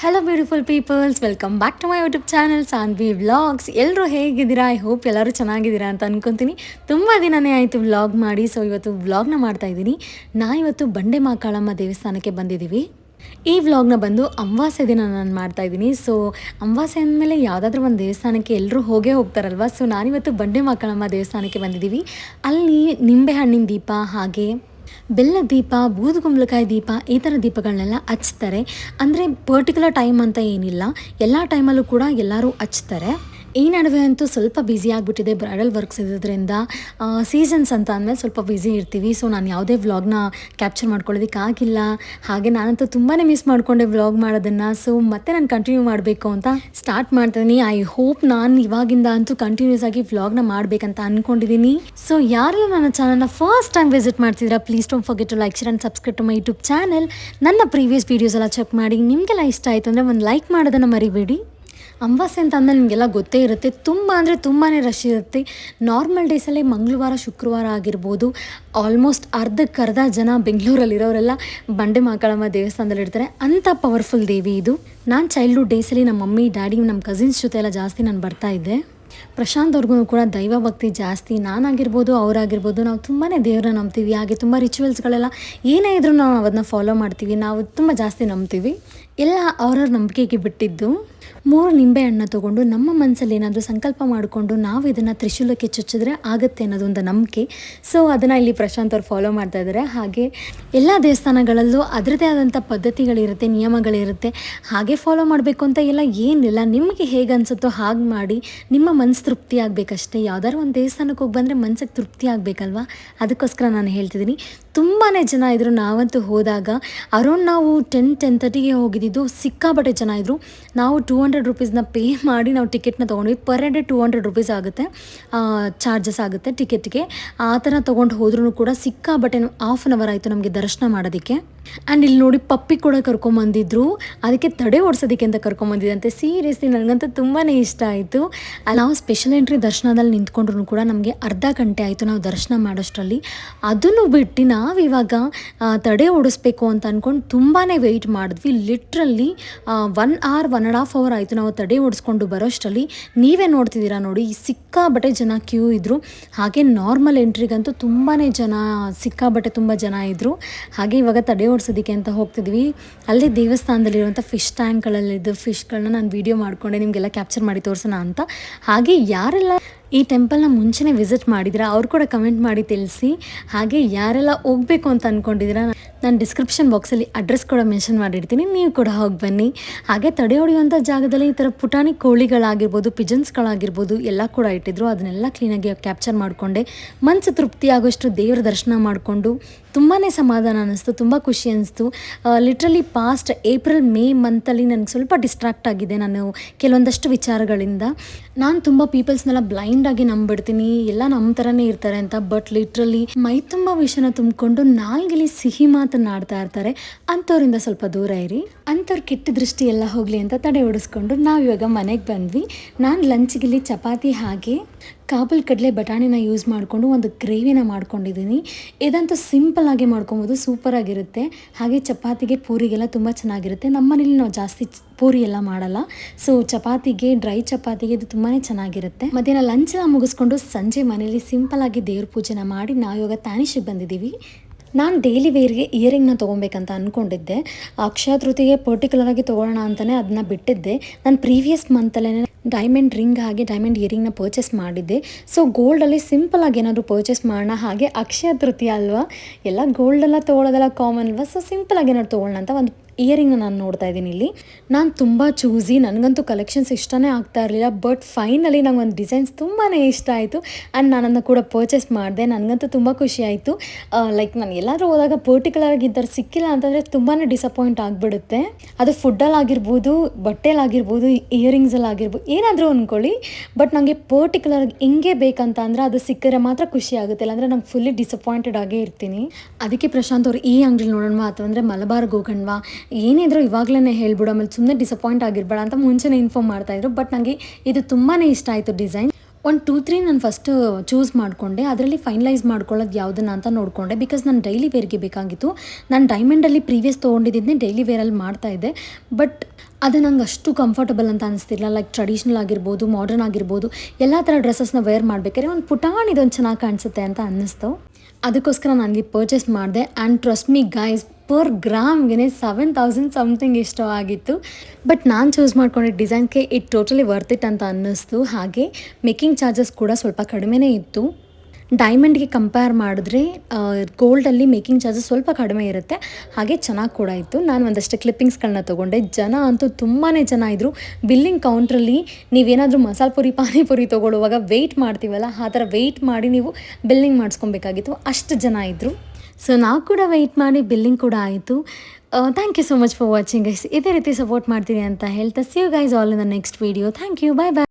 Hello beautiful peoples welcome back to my YouTube channel Sanvi vlogs ಎಲ್ಲರೂ ಹೇಗಿದ್ದೀರಾ? I hope ಎಲ್ಲರೂ ಚೆನ್ನಾಗಿದ್ದೀರಾ ಅಂತ ಅಂದ್ಕೊತೀನಿ ತುಂಬ ದಿನನೇ ಆಯಿತು ವ್ಲಾಗ್ ಮಾಡಿ ಸೊ ಇವತ್ತು ವ್ಲಾಗ್ನ ಮಾಡ್ತಾ ಇದ್ದೀನಿ. ನಾ ಇವತ್ತು ಬಂಡೆ ಮಾಕಾಳಮ್ಮ ದೇವಸ್ಥಾನಕ್ಕೆ ಬಂದಿದ್ದೀವಿ. ಈ ವ್ಲಾಗ್ನ ಬಂದು ಅಮಾವಾಸ್ಯ ದಿನ ನಾನು ಮಾಡ್ತಾ ಇದ್ದೀನಿ. ಸೊ ಅಮಾವಾಸ್ಯ ಅಂದಮೇಲೆ ಯಾವುದಾದ್ರೂ ಒಂದು ದೇವಸ್ಥಾನಕ್ಕೆ ಎಲ್ಲರೂ ಹೋಗೇ ಹೋಗ್ತಾರಲ್ವ? ಸೊ ನಾನಿವತ್ತು ಬಂಡೆ ಮಾಕಾಳಮ್ಮ ದೇವಸ್ಥಾನಕ್ಕೆ ಬಂದಿದ್ದೀವಿ. ಅಲ್ಲಿ ನಿಂಬೆಹಣ್ಣಿನ ದೀಪ ಹಾಗೆ ಬೆಲ್ಲದ ದೀಪ ಬೂದುಗುಂಬಳಕಾಯಿ ದೀಪ, ಈ ಥರ ದೀಪಗಳನ್ನೆಲ್ಲ ಹಚ್ತಾರೆ. ಅಂದರೆ ಪರ್ಟಿಕ್ಯುಲರ್ ಟೈಮ್ ಅಂತ ಏನಿಲ್ಲ. ಎಲ್ಲ ಟೈಮಲ್ಲೂ ಕೂಡ ಎಲ್ಲರೂ ಹಚ್ತಾರೆ. ಈ ನಡುವೆ ಅಂತೂ ಸ್ವಲ್ಪ ಬ್ಯುಸಿ ಆಗಿಬಿಟ್ಟಿದೆ ಬ್ರೈಡಲ್ ವರ್ಕ್ಸ್ ಇರೋದ್ರಿಂದ ಸೀಸನ್ಸ್ ಅಂತ ಅಂದಮೇಲೆ ಸ್ವಲ್ಪ ಬ್ಯುಸಿ ಇರ್ತೀವಿ. ಸೊ ನಾನು ಯಾವುದೇ ವ್ಲಾಗ್ನ ಕ್ಯಾಪ್ಚರ್ ಮಾಡ್ಕೊಳ್ಳೋದಕ್ಕಾಗಿಲ್ಲ ಹಾಗೆ ನಾನಂತೂ ತುಂಬಾ ಮಿಸ್ ಮಾಡಿಕೊಂಡೆ ವ್ಲಾಗ್ ಮಾಡೋದನ್ನು. ಸೊ ಮತ್ತೆ ನಾನು ಕಂಟಿನ್ಯೂ ಮಾಡಬೇಕು ಅಂತ ಸ್ಟಾರ್ಟ್ ಮಾಡ್ತೀನಿ. ಐ ಹೋಪ್ ನಾನು ಇವಾಗಿಂದ ಅಂತೂ ಕಂಟಿನ್ಯೂಸ್ ಆಗಿ ವ್ಲಾಗ್ನ ಮಾಡಬೇಕಂತ ಅಂದ್ಕೊಂಡಿದ್ದೀನಿ ಸೊ ಯಾರೆಲ್ಲ ನನ್ನ ಚಾನಲ್ನ ಫಸ್ಟ್ ಟೈಮ್ ವಿಸಿಟ್ ಮಾಡ್ತಿದ್ದೀರಾ please don't forget to like share and subscribe to my YouTube channel ನನ್ನ ಪ್ರೀವಿಯಸ್ ವೀಡಿಯೋಸ್ ಎಲ್ಲ ಚೆಕ್ ಮಾಡಿ. ನಿಮಗೆಲ್ಲ ಇಷ್ಟ ಆಯಿತು ಅಂದರೆ ಒಂದು ಲೈಕ್ ಮಾಡೋದನ್ನು ಮರಿಬೇಡಿ. ಅಮಾವಾಸ್ಯೆ ಅಂತ ಅಂದಮೇಲೆ ನಿಮಗೆಲ್ಲ ಗೊತ್ತೇ ಇರುತ್ತೆ. ತುಂಬ ಅಂದರೆ ತುಂಬಾ ರಶ್ ಇರುತ್ತೆ. ನಾರ್ಮಲ್ ಡೇಸಲ್ಲಿ ಮಂಗಳವಾರ, ಶುಕ್ರವಾರ ಆಗಿರ್ಬೋದು ಆಲ್ಮೋಸ್ಟ್ ಅರ್ಧಕ್ಕರ್ಧ ಜನ ಬೆಂಗಳೂರಲ್ಲಿರೋರೆಲ್ಲ ಬಂಡೆ ಮಾಕಾಳಮ್ಮ ದೇವಸ್ಥಾನದಲ್ಲಿ ಇರ್ತಾರೆ. ಅಂಥ ಪವರ್ಫುಲ್ ದೇವಿ ಇದು. ನಾನು ಚೈಲ್ಡ್ಹುಡ್ ಡೇಸಲ್ಲಿ ನಮ್ಮ ಮಮ್ಮಿ ಡ್ಯಾಡಿ ನಮ್ಮ ಕಸಿನ್ಸ್ ಜೊತೆ ಎಲ್ಲ ಜಾಸ್ತಿ ನಾನು ಬರ್ತಾ ಇದ್ದೆ. ಪ್ರಶಾಂತ್ ಅವ್ರಿಗೂ ಕೂಡ ದೈವ ಭಕ್ತಿ ಜಾಸ್ತಿ. ನಾನಾಗಿರ್ಬೋದು ಅವರಾಗಿರ್ಬೋದು ನಾವು ತುಂಬಾ ದೇವ್ರನ್ನ ನಂಬ್ತೀವಿ. ಹಾಗೆ ತುಂಬ ರಿಚುವಲ್ಸ್ಗಳೆಲ್ಲ ಏನೇ ಇದ್ರೂ ನಾವು ಅದನ್ನ ಫಾಲೋ ಮಾಡ್ತೀವಿ. ನಾವು ತುಂಬ ಜಾಸ್ತಿ ನಂಬ್ತೀವಿ. ಎಲ್ಲ ಅವ್ರವ್ರ ನಂಬಿಕೆಗೆ ಬಿಟ್ಟಿದ್ದು. ಮೂರು ನಿಂಬೆ ಹಣ್ಣು ತಗೊಂಡು ನಮ್ಮ ಮನಸ್ಸಲ್ಲಿ ಏನಾದರೂ ಸಂಕಲ್ಪ ಮಾಡಿಕೊಂಡು ನಾವು ಇದನ್ನು ತ್ರಿಶೂಲಕ್ಕೆ ಚುಚ್ಚಿದ್ರೆ ಆಗುತ್ತೆ ಅನ್ನೋದು ಒಂದು ನಂಬಿಕೆ. ಸೊ ಅದನ್ನು ಇಲ್ಲಿ ಪ್ರಶಾಂತ್ ಅವ್ರು ಫಾಲೋ ಮಾಡ್ತಾ ಇದ್ದಾರೆ ಹಾಗೆ ಎಲ್ಲ ದೇವಸ್ಥಾನಗಳಲ್ಲೂ ಅದರದೇ ಆದಂಥ ಪದ್ಧತಿಗಳಿರುತ್ತೆ, ನಿಯಮಗಳಿರುತ್ತೆ. ಹಾಗೆ ಫಾಲೋ ಮಾಡಬೇಕು ಅಂತ ಎಲ್ಲ ಏನಿಲ್ಲ. ನಿಮಗೆ ಹೇಗೆ ಅನಿಸುತ್ತೋ ಹಾಗೆ ಮಾಡಿ, ನಿಮ್ಮ ಮನಸ್ಸು ತೃಪ್ತಿ ಆಗಬೇಕಷ್ಟೇ. ಯಾವ್ದಾದ್ರು ಒಂದು ದೇವಸ್ಥಾನಕ್ಕೆ ಹೋಗಿ ಬಂದರೆ ಮನಸ್ಸಿಗೆ ತೃಪ್ತಿ ಆಗಬೇಕಲ್ವಾ? ಅದಕ್ಕೋಸ್ಕರ ನಾನು ಹೇಳ್ತಿದ್ದೀನಿ ತುಂಬಾ ಜನ ಇದ್ದರು ನಾವಂತೂ ಹೋದಾಗ, ಅರೌಂಡ್ ನಾವು ಟೆನ್ ಟೆನ್ ತರ್ಟಿಗೆ ಹೋಗಿದ್ದು ಸಿಕ್ಕಾಪಟ್ಟೆ ಜನ ಇದ್ದರು ನಾವು ಟೂ ಹಂಡ್ರೆಡ್ ರುಪೀಸ್ನ ಪೇ ಮಾಡಿ ನಾವು ಟಿಕೆಟ್ನ ತೊಗೊಂಡ್ವಿ. Per head two hundred rupees ಆಗುತ್ತೆ. ಚಾರ್ಜಸ್ ಆಗುತ್ತೆ ಟಿಕೆಟ್ಗೆ ಆ ಥರ ತೊಗೊಂಡು ಹೋದ್ರೂ ಕೂಡ ಸಿಕ್ಕಾಬಟ್ಟೆ ಆಫ್ ಆನ್ ಅವರ್ ಆಯಿತು ನಮಗೆ ದರ್ಶನ ಮಾಡೋದಕ್ಕೆ. ಆ್ಯಂಡ್ ಇಲ್ಲಿ ನೋಡಿ ಪಪ್ಪಿ ಕೂಡ ಕರ್ಕೊಂಬಂದಿದ್ರು. ಅದಕ್ಕೆ ತಡೆ ಓಡಿಸೋದಕ್ಕೆ ಅಂತ ಕರ್ಕೊಂಬಂದಿದ್ದಂತೆ ಸೀರಿಯಸ್ಲಿ ನನಗಂತೂ ತುಂಬಾ ಇಷ್ಟ ಆಯಿತು. ನಾವು ಸ್ಪೆಷಲ್ ಎಂಟ್ರಿ ದರ್ಶನದಲ್ಲಿ ನಿಂತ್ಕೊಂಡ್ರು ಕೂಡ ನಮಗೆ ಅರ್ಧ ಗಂಟೆ ಆಯಿತು ನಾವು ದರ್ಶನ ಮಾಡೋಷ್ಟರಲ್ಲಿ. ಅದನ್ನು ಬಿಟ್ಟು ನಾವು ಇವಾಗ ಆ, ತಡೆ ಓಡಿಸ್ಬೇಕು ಅಂತ ಅಂದ್ಕೊಂಡು ತುಂಬಾ ವೆಯ್ಟ್ ಮಾಡಿದ್ವಿ. Literally one hour one and half hour ಆಯಿತು ನಾವು ತಡೆ ಓಡಿಸ್ಕೊಂಡು ಬರೋಷ್ಟರಲ್ಲಿ. ನೀವೇ ನೋಡ್ತಿದ್ದೀರಾ ನೋಡಿ ಸಿಕ್ಕಾಬಟ್ಟೆ ಜನ ಕ್ಯೂ ಇದ್ದರು ಹಾಗೆ ನಾರ್ಮಲ್ ಎಂಟ್ರಿಗಂತೂ ತುಂಬಾ ಜನ ಸಿಕ್ಕಾಬಟ್ಟೆ ತುಂಬ ಜನ ಇದ್ದರು ಹಾಗೆ ಇವಾಗ ತಡೆ ಓಡಿಸೋದಕ್ಕೆ ಅಂತ ಹೋಗ್ತಿದ್ವಿ. ಅಲ್ಲೇ ದೇವಸ್ಥಾನದಲ್ಲಿರುವಂಥ ಫಿಶ್ ಟ್ಯಾಂಕ್ಗಳಲ್ಲಿದ್ದ ಫಿಶ್ಗಳನ್ನ ನಾನು ವೀಡಿಯೋ ಮಾಡಿಕೊಂಡೆ, ನಿಮಗೆಲ್ಲ ಕ್ಯಾಪ್ಚರ್ ಮಾಡಿ ತೋರಿಸೋಣ ಅಂತ. ಹಾಗೆ ಯಾರೆಲ್ಲ ಈ ಟೆಂಪಲ್ನ ಮುಂಚೆನೇ ವಿಸಿಟ್ ಮಾಡಿದಿರಾ, ಅವ್ರು ಕೂಡ ಕಮೆಂಟ್ ಮಾಡಿ ತಿಳಿಸಿ. ಹಾಗೆ ಯಾರೆಲ್ಲ ಹೋಗಬೇಕು ಅಂತ ಅಂದ್ಕೊಂಡಿದ್ದೀರಾ ನಾನು ಡಿಸ್ಕ್ರಿಪ್ಷನ್ ಬಾಕ್ಸಲ್ಲಿ ಅಡ್ರೆಸ್ ಕೂಡ ಮೆನ್ಷನ್ ಮಾಡಿರ್ತೀನಿ, ನೀವು ಕೂಡ ಹೋಗಿ ಬನ್ನಿ. ಹಾಗೆ ತಡೆ ಹೊಡೆಯುವಂಥ ಜಾಗದಲ್ಲಿ ಈ ಥರ ಪುಟಾಣಿ ಕೋಳಿಗಳಾಗಿರ್ಬೋದು ಪಿಜನ್ಸ್ಗಳಾಗಿರ್ಬೋದು ಎಲ್ಲ ಕೂಡ ಇಟ್ಟಿದ್ರು. ಅದನ್ನೆಲ್ಲ ಕ್ಲೀನಾಗಿ ಕ್ಯಾಪ್ಚರ್ ಮಾಡಿಕೊಂಡೆ. ಮನಸ್ಸು ತೃಪ್ತಿ ಆಗೋಷ್ಟು ದೇವರ ದರ್ಶನ ಮಾಡಿಕೊಂಡು ತುಂಬಾ ಸಮಾಧಾನ ಅನ್ನಿಸ್ತು, ತುಂಬ ಖುಷಿ ಅನಿಸ್ತು ಲಿಟ್ರಲಿ ಪಾಸ್ಟ್ ಏಪ್ರಿಲ್ ಮೇ ಮಂತಲ್ಲಿ ನನಗೆ ಸ್ವಲ್ಪ ಡಿಸ್ಟ್ರಾಕ್ಟ್ ಆಗಿದೆ ನಾನು ಕೆಲವೊಂದಷ್ಟು ವಿಚಾರಗಳಿಂದ. ನಾನು ತುಂಬ ಪೀಪಲ್ಸ್ನೆಲ್ಲ ಬ್ಲೈಂಡಾಗಿ ನಂಬಿಡ್ತೀನಿ, ಎಲ್ಲ ನಮ್ಮ ಥರನೇ ಇರ್ತಾರೆ ಅಂತ ಬಟ್ ಲಿಟ್ರಲಿ ಮೈ ತುಂಬ ವಿಷಯನ ತುಂಬಿಕೊಂಡು ನಾಲ್ಗಿಲಿ ಸಿಹಿ ಮಾತನ್ನಾಡ್ತಾ ಇರ್ತಾರೆ. ಅಂಥವ್ರಿಂದ ಸ್ವಲ್ಪ ದೂರ ಇರಿ, ಅಂಥವ್ರ ಕೆಟ್ಟ ದೃಷ್ಟಿ ಎಲ್ಲ ಹೋಗಲಿ ಅಂತ ತಡೆ ಓಡಿಸ್ಕೊಂಡು ನಾವು ಇವಾಗ ಮನೆಗೆ ಬಂದ್ವಿ. ನಾನು ಲಂಚ್ಗಿಲ್ಲಿ ಚಪಾತಿ ಹಾಗೆ ಕಾಬೂಲ್ ಕಡಲೆ ಬಟಾಣಿನ ಯೂಸ್ ಮಾಡಿಕೊಂಡು ಒಂದು ಗ್ರೇವಿನ ಮಾಡ್ಕೊಂಡಿದ್ದೀನಿ. ಇದಂತೂ ಸಿಂಪಲ್ ಆಗಿ ಮಾಡ್ಕೊಬೋದು ಸೂಪರಾಗಿರುತ್ತೆ ಹಾಗೆ ಚಪಾತಿಗೆ ಪೂರಿಗೆಲ್ಲ ತುಂಬ ಚೆನ್ನಾಗಿರುತ್ತೆ. ನಮ್ಮನೇಲಿ ನಾವು ಜಾಸ್ತಿ ಪೂರಿ ಎಲ್ಲ ಮಾಡಲ್ಲ. ಸೊ ಚಪಾತಿಗೆ ಡ್ರೈ ಚಪಾತಿಗೆ ಇದು ತುಂಬಾ ಚೆನ್ನಾಗಿರುತ್ತೆ. ಮಧ್ಯಾಹ್ನ ಲಂಚ್ ಎಲ್ಲ ಮುಗಿಸ್ಕೊಂಡು ಸಂಜೆ ಮನೇಲಿ ಸಿಂಪಲ್ ಆಗಿ ದೇವ್ರ ಪೂಜೆನ ಮಾಡಿ ನಾವು ಇವಾಗ ತಾನಿಷಿಗೆ ಬಂದಿದ್ದೀವಿ. ನಾನು ಡೈಲಿ ವೇರ್ಗೆ ಇಯರಿಂಗ್ನ ತೊಗೊಬೇಕಂತ ಅಂದ್ಕೊಂಡಿದ್ದೆ ಅಕ್ಷಯ ತೃತಿಗೆ ಪರ್ಟಿಕ್ಯುಲರ್ ಆಗಿ ತೊಗೊಳ್ಳೋಣ ಅಂತಲೇ ಅದನ್ನ ಬಿಟ್ಟಿದ್ದೆ. ನಾನು ಪ್ರೀವಿಯಸ್ ಮಂತಲ್ಲೇ ಡೈಮಂಡ್ ರಿಂಗ್ ಹಾಗೆ ಡೈಮಂಡ್ ಇಯರಿಂಗ್ನ ಪರ್ಚೇಸ್ ಮಾಡಿದ್ದೆ. ಸೊ ಗೋಲ್ಡಲ್ಲಿ ಸಿಂಪಲ್ ಆಗಿ ಏನಾದರೂ ಪರ್ಚೇಸ್ ಮಾಡೋಣ. ಹಾಗೆ ಅಕ್ಷಯ ತೃತೀಯ ಅಲ್ವಾ? ಎಲ್ಲ ಗೋಲ್ಡೆಲ್ಲ ತೊಗೊಳೋದೆಲ್ಲ ಕಾಮನ್ ಅಲ್ವಾ? ಸೊ ಸಿಂಪಲ್ ಆಗಿ ಏನಾದ್ರು ತೊಗೊಳ್ಳೋಣ ಅಂತ ಒಂದು ಇಯರಿಂಗ್ನ ನಾನು ನೋಡ್ತಾ ಇದ್ದೀನಿ ಇಲ್ಲಿ. ನಾನು ತುಂಬ ಚೂಸಿ ನನಗಂತೂ ಕಲೆಕ್ಷನ್ಸ್ ಇಷ್ಟನೇ ಆಗ್ತಾ ಇರಲಿಲ್ಲ ಬಟ್ ಫೈನಲಿ ನಂಗೆ ಒಂದು ಡಿಸೈನ್ಸ್ ತುಂಬಾ ಇಷ್ಟ ಆಯಿತು. ಆ್ಯಂಡ್ ನಾನನ್ನು ಕೂಡ ಪರ್ಚೇಸ್ ಮಾಡಿದೆ, ನನಗಂತೂ ತುಂಬ ಖುಷಿ ಆಯಿತು. ಲೈಕ್ ನಾನು ಎಲ್ಲಾದರೂ ಹೋದಾಗ ಪರ್ಟಿಕ್ಯುಲರ್ ಆಗಿ ಇದ್ದರು ಸಿಕ್ಕಿಲ್ಲ ಅಂತಂದರೆ ತುಂಬಾ ಡಿಸಪಾಯಿಂಟ್ ಆಗಿಬಿಡುತ್ತೆ. ಅದು ಫುಡ್ಡಲ್ಲಿ ಆಗಿರ್ಬೋದು ಬಟ್ಟೆಲಾಗಿರ್ಬೋದು ಇಯರಿಂಗ್ಸಲ್ಲಿ ಆಗಿರ್ಬೋದು ಏನಾದರೂ ಅಂದ್ಕೊಳ್ಳಿ ಬಟ್ ನನಗೆ ಪರ್ಟಿಕ್ಯುಲರ್ ಹಿಂಗೆ ಬೇಕಂತ ಅಂದರೆ ಅದು ಸಿಕ್ಕರೆ ಮಾತ್ರ ಖುಷಿ ಆಗುತ್ತೆ. ಇಲ್ಲಾಂದರೆ ನಂಗೆ ಫುಲ್ಲಿ ಡಿಸಪಾಯಿಂಟೆಡ್ ಆಗೇ ಇರ್ತೀನಿ. ಅದಕ್ಕೆ ಪ್ರಶಾಂತ್ ಅವರು ಈ ಅಂಗಡಿ ನೋಡೋಣ ಅಥವಾ ಅಂದರೆ ಮಲಬಾರ್ ಹೋಗೋಣವಾ ಏನಿದ್ರು ಇವಾಗಲೇ ಹೇಳ್ಬಿಡು, ಆಮೇಲೆ ಸುಮ್ಮನೆ ಡಿಸಪಾಯಿಂಟ್ ಆಗಿರ್ಬೇಡ ಅಂತ ಮುಂಚೆನೇ ಇನ್ಫಾರ್ಮ್ ಮಾಡ್ತಾ ಇದ್ರು. ಬಟ್ ನನಗೆ ಇದು ತುಂಬಾ ಇಷ್ಟ ಆಯಿತು ಡಿಸೈನ್ ಒಂದು ಟೂ ತ್ರೀ ನಾನು ಫಸ್ಟ್ ಚೂಸ್ ಮಾಡಿಕೊಂಡೆ. ಅದರಲ್ಲಿ ಫೈನಲೈಸ್ ಮಾಡ್ಕೊಳ್ಳೋದು ಯಾವುದನ್ನ ಅಂತ ನೋಡಿಕೊಂಡೆ. ಬಿಕಾಸ್ ನಾನು ಡೈಲಿ ವೇರ್ಗೆ ಬೇಕಾಗಿತ್ತು. ನಾನು ಡೈಮಂಡಲ್ಲಿ ಪ್ರೀವಿಯಸ್ ತೊಗೊಂಡಿದ್ದೆ ಡೈಲಿ ವೇರಲ್ಲಿ ಮಾಡ್ತಾ ಇದ್ದೆ. ಬಟ್ ಅದು ನಂಗೆ ಅಷ್ಟು ಕಂಫರ್ಟಬಲ್ ಅಂತ ಅನಿಸ್ತಿಲ್ಲ ಲೈಕ್ ಟ್ರೆಡಿಷ್ನಲ್ ಆಗಿರ್ಬೋದು ಮಾಡರ್ನ್ ಆಗಿರ್ಬೋದು, ಎಲ್ಲ ಥರ ಡ್ರೆಸ್ಸಸ್ನ ವೇರ್ ಮಾಡಬೇಕಾದ್ರೆ ಒಂದು ಪುಟಾಣಿದೊಂದು ಚೆನ್ನಾಗಿ ಕಾಣಿಸುತ್ತೆ ಅಂತ ಅನ್ನಿಸ್ತು. ಅದಕ್ಕೋಸ್ಕರ ನಾನು ಇಲ್ಲಿ ಪರ್ಚೇಸ್ ಮಾಡಿದೆ. And trust me guys per ಗ್ರಾಮ್ಗೆ seven thousand something ಇಷ್ಟ ಆಗಿತ್ತು. ಬಟ್ ನಾನು ಚೂಸ್ ಮಾಡ್ಕೊಂಡಿದ್ದ ಡಿಸೈನ್ಗೆ ಇಟ್ ಟೋಟಲಿ ವರ್ತ್ ಇಟ್ ಅಂತ ಅನ್ನಿಸ್ತು. ಹಾಗೆ ಮೇಕಿಂಗ್ ಚಾರ್ಜಸ್ ಕೂಡ ಸ್ವಲ್ಪ ಕಡಿಮೆನೇ ಇತ್ತು. ಡೈಮಂಡ್ಗೆ ಕಂಪೇರ್ ಮಾಡಿದ್ರೆ ಗೋಲ್ಡಲ್ಲಿ ಮೇಕಿಂಗ್ ಚಾರ್ಜಸ್ ಸ್ವಲ್ಪ ಕಡಿಮೆ ಇರುತ್ತೆ. ಹಾಗೆ ಚೆನ್ನಾಗಿ ಕೂಡ ಇತ್ತು. ನಾನು ಒಂದಷ್ಟು ಕ್ಲಿಪ್ಪಿಂಗ್ಸ್ಗಳನ್ನ ತೊಗೊಂಡೆ. ಜನ ಅಂತೂ ತುಂಬಾ ಜನ ಇದ್ದರು ಬಿಲ್ಲಿಂಗ್ ಕೌಂಟ್ರಲ್ಲಿ ನೀವೇನಾದರೂ ಮಸಾಲೆ ಪುರಿ ಪಾನಿಪುರಿ ತೊಗೊಳ್ಳುವಾಗ ವೆಯ್ಟ್ ಮಾಡ್ತೀವಲ್ಲ, ಆ ಥರ ವೆಯ್ಟ್ ಮಾಡಿ ನೀವು ಬಿಲ್ಲಿಂಗ್ ಮಾಡಿಸ್ಕೊಬೇಕಾಗಿತ್ತು. ಅಷ್ಟು ಜನ ಇದ್ದರು ಸೊ ನಾವು ಕೂಡ ವೆಯ್ಟ್ ಮಾಡಿ ಬಿಲ್ಲಿಂಗ್ ಕೂಡ ಆಯಿತು. Thank you so much for watching guys ಇದೇ ರೀತಿ ಸಪೋರ್ಟ್ ಮಾಡ್ತೀನಿ ಅಂತ ಹೇಳ್ತಾ see you guys all in the next video thank you bye bye